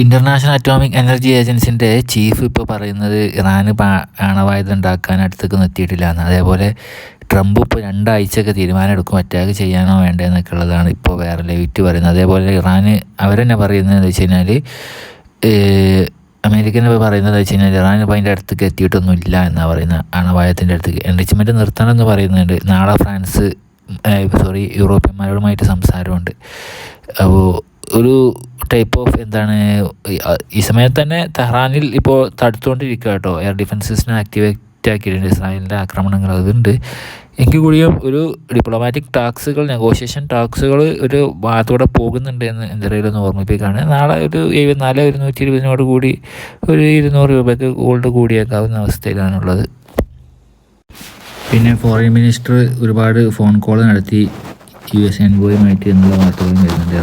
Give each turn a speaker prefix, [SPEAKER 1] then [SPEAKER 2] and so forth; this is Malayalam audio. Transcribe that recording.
[SPEAKER 1] ഇന്റർനാഷണൽ അറ്റോമിക് എനർജി ഏജൻസിന്റെ ചീഫ് ഇപ്പോൾ പറയുന്നത് ഇറാൻ ആണവായുധം ഉണ്ടാക്കാൻ അടുത്തേക്ക് നിർത്തിയിട്ടില്ല എന്ന്. അതേപോലെ ട്രംപ് ഇപ്പോൾ രണ്ടാഴ്ചയൊക്കെ തീരുമാനം എടുക്കും അറ്റാക്ക് ചെയ്യാനോ വേണ്ടതെന്നൊക്കെ ഉള്ളതാണ് ഇപ്പോൾ വേറെ ലേറ്റ് പറയുന്നത്. അതേപോലെ ഇറാന് അവരെന്നെ പറയുന്നത് എന്ന് വെച്ച് കഴിഞ്ഞാൽ അമേരിക്കൻ പറയുന്നത് വെച്ച് കഴിഞ്ഞാൽ ഇറാൻ ഇപ്പോൾ അതിന്റെ അടുത്തേക്ക് എത്തിയിട്ടൊന്നും ഇല്ല എന്നാണ് പറയുന്നത് അണവായത്തിന്റെ അടുത്തേക്ക്. എൻറിച്ച്മെന്റ് നിർത്തണമെന്ന് പറയുന്നുണ്ട്. നാളെ ഫ്രാൻസ് സോറി യൂറോപ്യന്മാരോടുമായിട്ട് സംസാരമുണ്ട്. അപ്പോൾ ഒരു ടൈപ്പ് ഓഫ് എന്താണ് ഈ സമയത്ത് തന്നെ തെഹ്റാനിൽ ഇപ്പോൾ തടുത്തുകൊണ്ടിരിക്കുക കേട്ടോ എയർ ഡിഫൻസ് സിസ്റ്റം ആക്ടിവേറ്റ് ആക്കിയിട്ടുണ്ട്. ഇസ്രായേലിന്റെ ആക്രമണങ്ങൾ അതുണ്ട്. എങ്കിൽ കൂടിയും ഒരു ഡിപ്ലോമാറ്റിക് ടാക്സുകൾ നെഗോഷിയേഷൻ ടാക്സുകൾ ഒരു ഭാഗത്തൂടെ പോകുന്നുണ്ട് എന്ന് എന്തെങ്കിലും ഒന്ന് ഓർമ്മിപ്പിക്കുകയാണ്. നാളെ ഒരു എഴുപത്തിനാല് ഒരുന്നൂറ്റി ഇരുപതിനോട് കൂടി ഒരു ഇരുന്നൂറ് രൂപയ്ക്ക് ഗോൾഡ് കൂടിയേക്കാവുന്ന അവസ്ഥയിലാണുള്ളത്. പിന്നെ ഫോറിൻ മിനിസ്റ്റർ ഒരുപാട് ഫോൺ കോൾ നടത്തി യു എസ് എൻബോയുമായിട്ട് എന്നുള്ള വാർത്തകളും വരുന്നുണ്ട്.